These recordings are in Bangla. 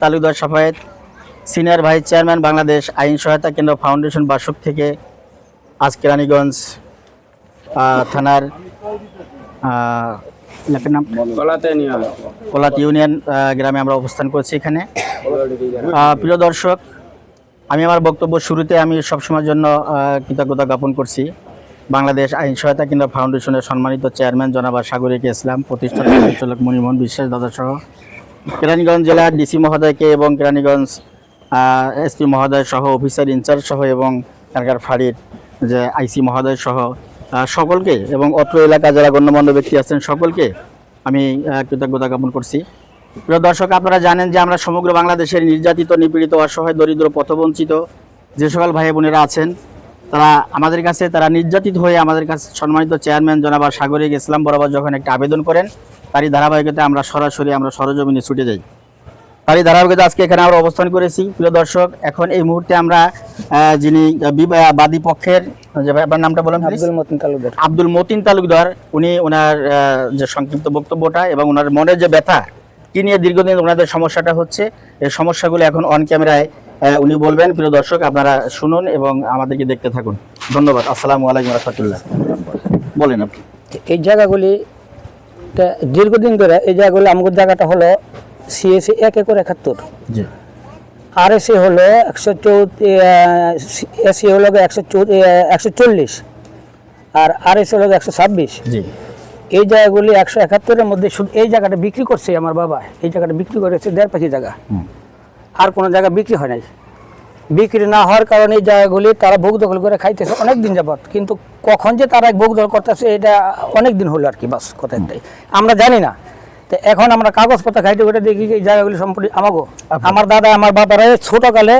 Talukdar Safayet senior vice chairman Bangladesh আইন সহায়তা কেন্দ্র ফাউন্ডেশন বাসক থেকে আজ কেরানীগঞ্জ আহ, থানার এলাকার নাম? কলাতে নিয়ে কোলাত ইউনিয়ন গ্রামে আমরা অবস্থান করছি এখানে। প্রিয় দর্শক আমি আমার বক্তব্য শুরুতে আমি সবসময়ের জন্য কৃতজ্ঞতা জ্ঞাপন করছি। বাংলাদেশ আইন সহায়তা কেন্দ্র ফাউন্ডেশনের সম্মানিত চেয়ারম্যান জনাবা সাগরিক ইসলাম প্রতিষ্ঠাতা পরিচালক মনিমোহন বিশ্বাস দাদা সহ কেরানীগঞ্জ জেলার ডিসি মহোদয়কে এবং কেরানীগঞ্জ এসপি মহোদয় সহ অফিসার ইনচার্জ সহ এবং এখানকার ফাঁড়ির যে আইসি মহোদয় সহ সকলকে এবং অত্র এলাকা যারা গণ্যমান্য ব্যক্তি আছেন সকলকে আমি কৃতজ্ঞতা জ্ঞাপন করছি। প্রিয় দর্শক, আপনারা জানেন যে আমরা সমগ্র বাংলাদেশের নির্যাতিত, নিপীড়িত, অসহায়, দরিদ্র, পথবঞ্চিত যে সকল ভাই বোনেরা আছেন তারা আমাদের কাছে তারা নির্যাতিত হয়ে আমাদের কাছে সম্মানিত চেয়ারম্যান জনাবা সাগরিক ইসলাম বরাবর যখন একটা আবেদন করেন তারই ধারাবাহিকতায় আমরা সরাসরি আমরা সরজমিনে ছুটে যাই। তারই ধারাবাহিকতা আজকে এখানে আমরা অবস্থান করেছি। প্রিয় দর্শক এখন এই মুহূর্তে আমরা যিনি বাদী পক্ষের আপনার নামটা please? আব্দুল মতিন তালুকদার। আব্দুল মতিন তালুকদার উনি ওনার যে সংক্ষিপ্ত বক্তব্যটা এবং ওনার মনের যে ব্যথা কি নিয়ে দীর্ঘদিন ওনাদের সমস্যাটা হচ্ছে এই সমস্যাগুলো এখন অন ক্যামেরায় উনি বলবেন প্রিয় দর্শক আপনারা শুনুন এবং আমাদেরকে দেখতে থাকুন। ধন্যবাদ। আসসালামু আলাইকুম রহমতুল্লাহ। বলেন আপনি। এই জায়গাগুলি দীর্ঘদিন ধরে এই জায়গাগুলি আমাদের জায়গাটা হলো সিএসি এক একর একাত্তর। আর এসি হলো একশো এসি হলো একশো একশো চল্লিশ আর আর এসি হলো একশো ছাব্বিশ। এই জায়গাগুলি একশো একাত্তরের মধ্যে এই জায়গাটা বিক্রি করছে আমার বাবা। এই জায়গাটা বিক্রি করেছে দেড় পাখি জায়গা। আর কোনো জায়গা বিক্রি হয় নাই। বিক্রি না হওয়ার কারণে এই জায়গাগুলি তারা ভোগ দখল করে খাইতেছে অনেক দিন যাবত কিন্তু কখন যে তারা ভোগ দখল করতেছে এটা অনেক দিন হলো আর কি বাস কথা একটাই। আমরা জানি না। তো এখন আমরা কাগজপত্র খাইতে করে দেখি যে এই জায়গাগুলি সম্পূর্ণ আমাগো। আমার দাদা আমার বাবারা ছোটকালে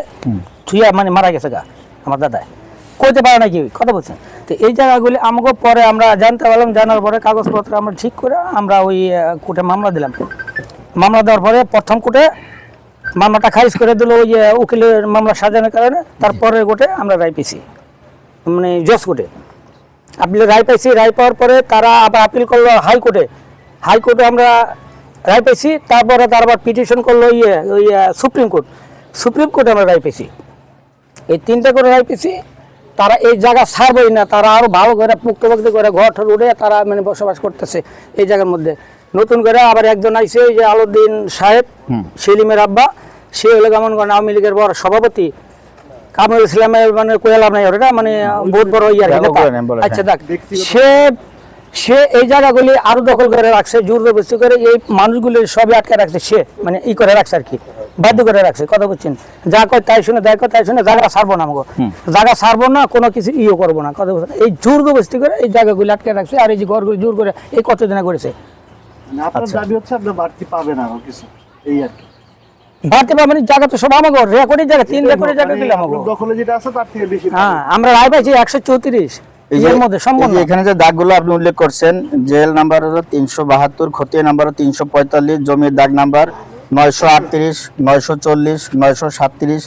থুইয়া মানে মারা গেছে গা আমার দাদা কইতে পারে না কি কথা বলছেন তো এই জায়গাগুলি আমাকে পরে আমরা জানতে পারলাম জানার পরে কাগজপত্র আমরা ঠিক করে আমরা ওই কোর্টে মামলা দিলাম। মামলা দেওয়ার পরে প্রথম কোর্টে মামলাটা খারিজ করে দিল ওই যে উকিলের মামলা সাজানোর কারণে তারপরে গোটে আমরা রায় পেয়েছি। মানে জজ কোর্টে। আপিল রায় পাইছি, রায় পাওয়ার পরে তারা আবার আপিল করল হাইকোর্টে হাইকোর্টে আমরা রায় পেয়েছি তারপরে তার আবার পিটিশন করল ইয়ে ওই সুপ্রিম কোর্ট সুপ্রিম কোর্টে আমরা রায় পেয়েছি। এই তিনটা করে রায় পেয়েছি। তারা এই জায়গা ছাড়বেই না তারা আরও ভালো করে পুক্তভক্তি করে ঘর ঠর উঠে তারা মানে বসবাস করতেছে এই জায়গার মধ্যে। নতুন করে আবার একজন আইসে ওই যে আলুদ্দিন সাহেব সেলিমের আব্বা সে হলো কেমন করেন আওয়ামী লীগের বড় সভাপতি। কামরুল ইসলামের মানে কোয়েলাম নাই ওটা মানে বহুত বড় ইয়ে হ্যাঁ, বলেন, আচ্ছা দেখ সে সে এই জায়গাগুলি আরও দখল করে রাখছে জোর জবরদস্তি করে এই মানুষগুলি সবই আটকে রাখছে সে মানে ই করে রাখছে আর কি। বাধ্য করে রাখছে কথা বলছেন যা কয় তাই শুনে তাই কয় তাই শুনে জায়গা ছাড়বো না আমাকে জায়গা ছাড়বো না কোনো কিছু ইয়ে করব না কথা বলছেন এই জোর জবরদস্তি করে এই জায়গাগুলি আটকে রাখছে আর এই যে ঘরগুলি জোর করে এই কতদিনে করেছে? মানে আপনার দাবি হচ্ছে আপনি বাড়তি পাবেন আরও কিছু এই আর কি। ভারতে পারবেন জায়গা তো সব আমাকে রেকর্ডের জায়গা তিন রেকর্ডের জায়গা মানে দিলে আমাকে দখলে যেটা আছে তার থেকে বেশি হ্যাঁ আমরা রায় পাইছি একশো চৌত্রিশ এখানে যে দাগগুলো আপনি উল্লেখ করছেন জেল নাম্বার হলো তিনশো বাহাত্তর নাম্বার তিনশো পঁয়তাল্লিশ জমির দাগ নাম্বার নয়শো আটত্রিশ নয়শো চল্লিশ নয়শো সাতত্রিশ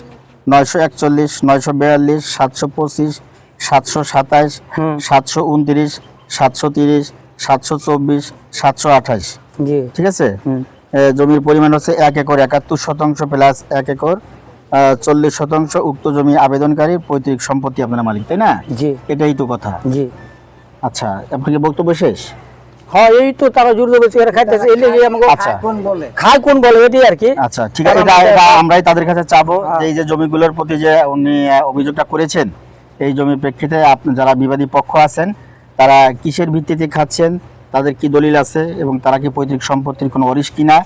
নয়শো একচল্লিশ নয়শো বিয়াল্লিশ সাতশো পঁচিশ সাতশো সাতাইশ সাতশো উনত্রিশ সাতশো তিরিশ সাতশো চব্বিশ সাতশো আঠাইশ। জি। ঠিক আছে? জমির পরিমাণ হচ্ছে এক একর একাত্তর শতাংশ প্লাস এক একর চল্লিশ শতাংশ উক্ত জমি আবেদনকারী পৈতৃক সম্পত্তি আপনার মালিক তাই না? জি। এটাই তো কথা। জি। আচ্ছা আপনাকে বক্তব্য শেষ? হ্যাঁ এই তো তারা জোর জবরদস্তি করে খাইতেছে এই লেগে আমাকে আচ্ছা। কোন বলে? খায় কোন বলে এটাই আর কি। আচ্ছা ঠিক আছে এটা আমরাই তাদের কাছে চাবো যে এই যে জমিগুলোর প্রতি যে উনি অভিযোগটা করেছেন এই জমির প্রেক্ষিতে আপনি যারা বিবাদী পক্ষ আছেন তারা কিসের ভিত্তিতে খাচ্ছেন তাদের কি দলিল আছে এবং তারা কি পৈতৃক সম্পত্তির কোনো অরিস কিনা?